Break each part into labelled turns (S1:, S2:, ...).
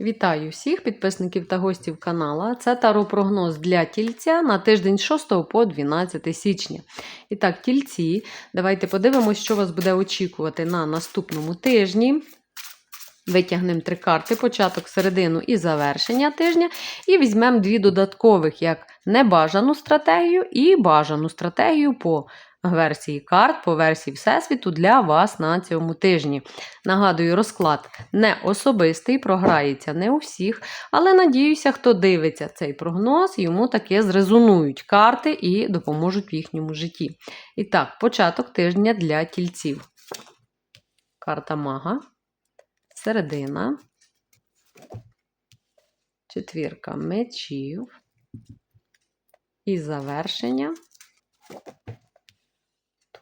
S1: Вітаю всіх підписників та гостів канала. Це таро-прогноз для тільця на тиждень з 6 по 12 січня. І так, тільці, давайте подивимось, що вас буде очікувати на наступному тижні. Витягнемо три карти: початок, середину і завершення тижня. І візьмемо дві додаткових, як небажану стратегію і бажану стратегію по версії карт, по версії Всесвіту для вас на цьому тижні. Нагадую, розклад не особистий, програється не у всіх, але надіюся, хто дивиться цей прогноз, йому таке зрезонують карти і допоможуть в їхньому житті. І так, початок тижня для тільців. Карта мага, середина, четвірка мечів і завершення.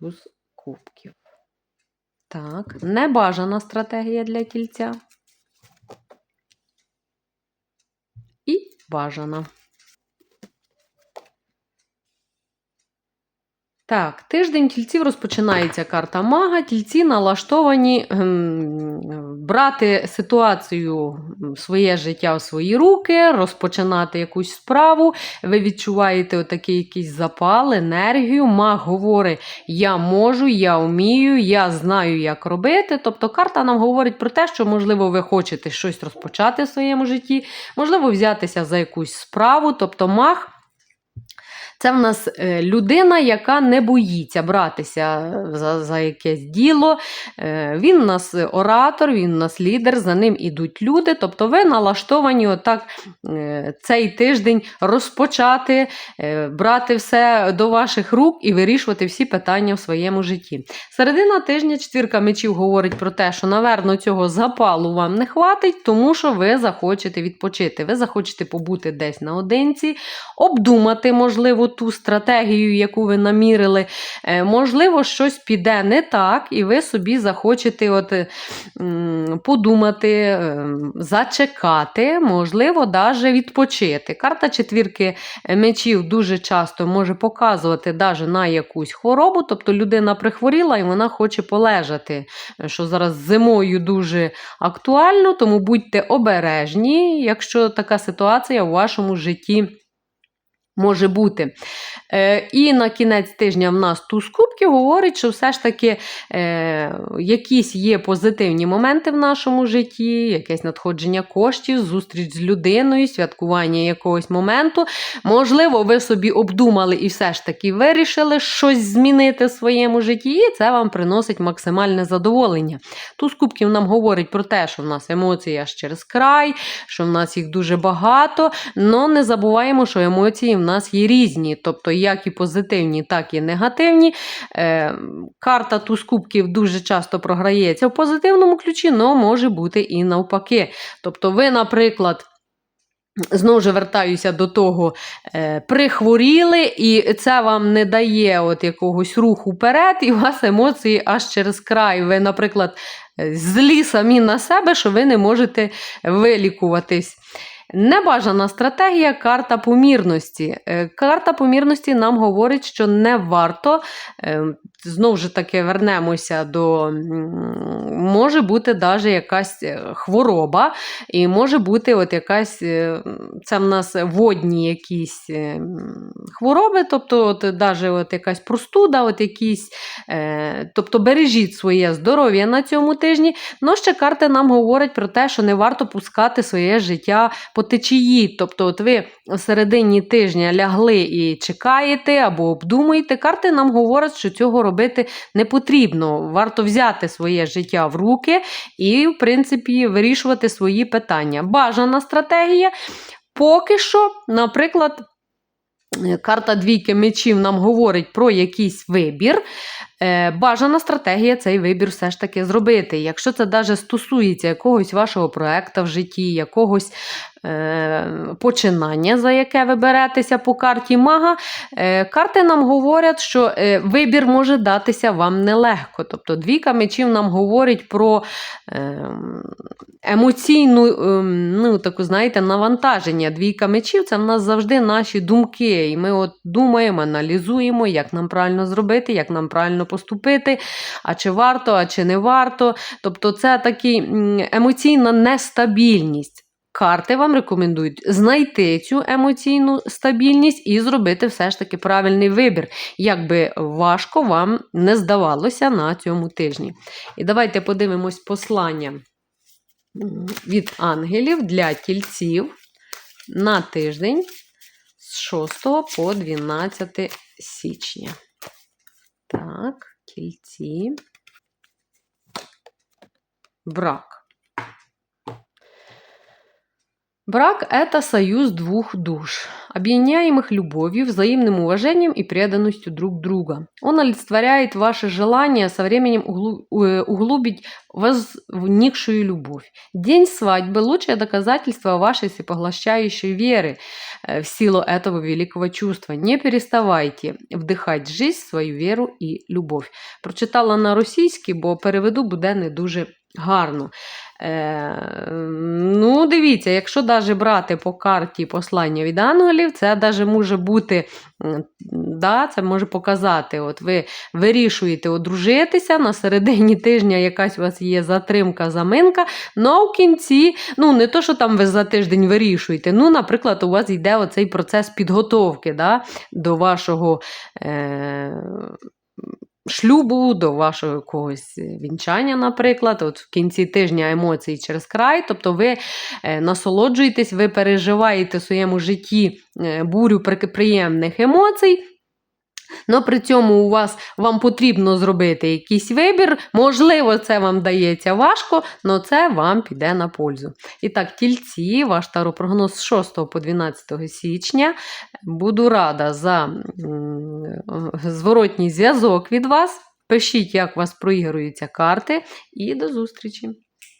S1: Туз кубків. Так, небажана стратегія для тільця. І бажана. Так, тиждень тільців розпочинається карта мага. Тільці налаштовані ем, брати ситуацію, своє життя в свої руки, розпочинати якусь справу. Ви відчуваєте отакий якийсь запал, енергію. Маг говорить: Я можу, я вмію, я знаю, як робити. Тобто карта нам говорить про те, що, можливо, ви хочете щось розпочати в своєму житті, можливо, взятися за якусь справу. Тобто маг. Це в нас е, людина, яка не боїться братися за за якесь діло. Е, він у нас оратор, він у нас лідер, за ним ідуть люди. Тобто ви налаштовані отак е, цей тиждень розпочати, брати все до ваших рук і вирішувати всі питання в своєму житті. Середина тижня четвірка мечів говорить про те, що, наверно, цього запалу вам не хватить, тому що ви захочете відпочити. Ви захочете побути десь наодинці, обдумати, можливо ту стратегію, яку ви намірили. Е, можливо, щось піде не так, і ви собі захочете от, подумати, е, зачекати, можливо, навіть відпочити. Карта четвірки мечів дуже часто може показувати навіть на якусь хворобу, тобто людина прихворіла і вона хоче полежати, що зараз зимою дуже актуально, тому будьте обережні, якщо така ситуація у вашому житті може бути. Е, І на кінець тижня в нас туз кубків говорить, що все ж таки е, якісь є позитивні моменти в нашому житті, якесь надходження коштів, зустріч з людиною, святкування якогось моменту. Можливо, ви собі обдумали і все ж таки вирішили щось змінити в своєму житті, і це вам приносить максимальне задоволення. Туз кубків нам говорить про те, що в нас емоції аж через край, що в нас їх дуже багато, але не забуваємо, що емоції в нас є різні, тобто як і позитивні, так і негативні. Е, Карта туз кубків дуже часто програється в позитивному ключі, але може бути і навпаки. Тобто, ви, наприклад. Знову ж вертаюся до того, е, прихворіли, і це вам не дає от якогось руху вперед, і у вас емоції аж через край. Ви, наприклад, злі самі на себе, що ви не можете вилікуватись. Небажана стратегія карта помірності. Е, карта помірності нам говорить, що не варто, е, знову ж таки, вернемося до може бути навіть якась е, хвороба, і може бути от якась, це в нас водні якісь хвороби, тобто от, навіть от якась простуда, от якісь, тобто бережіть своє здоров'я на цьому тижні. Но ще карти нам говорять про те, що не варто пускати своє життя по течії. Тобто, от ви в середині тижня лягли і чекаєте або обдумуєте. Карти нам говорять, що цього робити не потрібно. Варто взяти своє життя в руки і, в принципі, вирішувати свої питання. Бажана стратегія. Поки що, наприклад. Карта двійки мечів нам говорить про якийсь вибір. Е, бажана стратегія цей вибір все ж таки зробити. Якщо це навіть стосується якогось вашого проекту в житті, якогось е, починання, за яке ви беретеся по карті мага, е, карти нам говорять, що е, вибір може датися вам нелегко. Тобто двійка мечів нам говорить про е, емоційну е, ну, таку, знаєте, навантаження. Двійка мечів це в нас завжди наші думки. І ми от думаємо, аналізуємо, як нам правильно зробити, як нам правильно поступити, а чи варто, а чи не варто. Тобто це така емоційна нестабільність. Карти вам рекомендують знайти цю емоційну стабільність і зробити все ж таки правильний вибір, як би важко вам не здавалося на цьому тижні. І давайте подивимось послання від ангелів для тільців на тиждень з 6 по 12 січня. Так, тільці. Брак. Брак – это союз двух душ, объединяемых любовью, взаимным уважением и преданностью друг друга. Он олицетворяет ваше желание со временем углу- э, углубить возникшую любовь. День свадьбы – лучшее доказательство вашей всепоглощающей веры э, в силу этого великого чувства. Не переставайте вдихати в жизнь свою віру і любов. Прочитала на російській, бо переведу буде не дуже гарно. Е, ну, дивіться, якщо навіть брати по карті послання від ангелів, це навіть може бути, да, це може показати, от ви вирішуєте одружитися, на середині тижня якась у вас є затримка, заминка, але в кінці, ну не то, що там ви за тиждень вирішуєте, ну, наприклад, у вас йде оцей процес підготовки да, до вашого. Е- шлюбу, до вашого якогось вінчання, наприклад, от в кінці тижня емоції через край, тобто ви е, насолоджуєтесь, ви переживаєте в своєму житті е, бурю при- приємних емоцій. Но при цьому у вас вам потрібно зробити якийсь вибір. Можливо, це вам дається важко, але це вам піде на пользу. І так, тільці, ваш таропрогноз з 6 по 12 січня. Буду рада за зворотній зв'язок від вас. Пишіть, як у вас проігруються карти, і до зустрічі!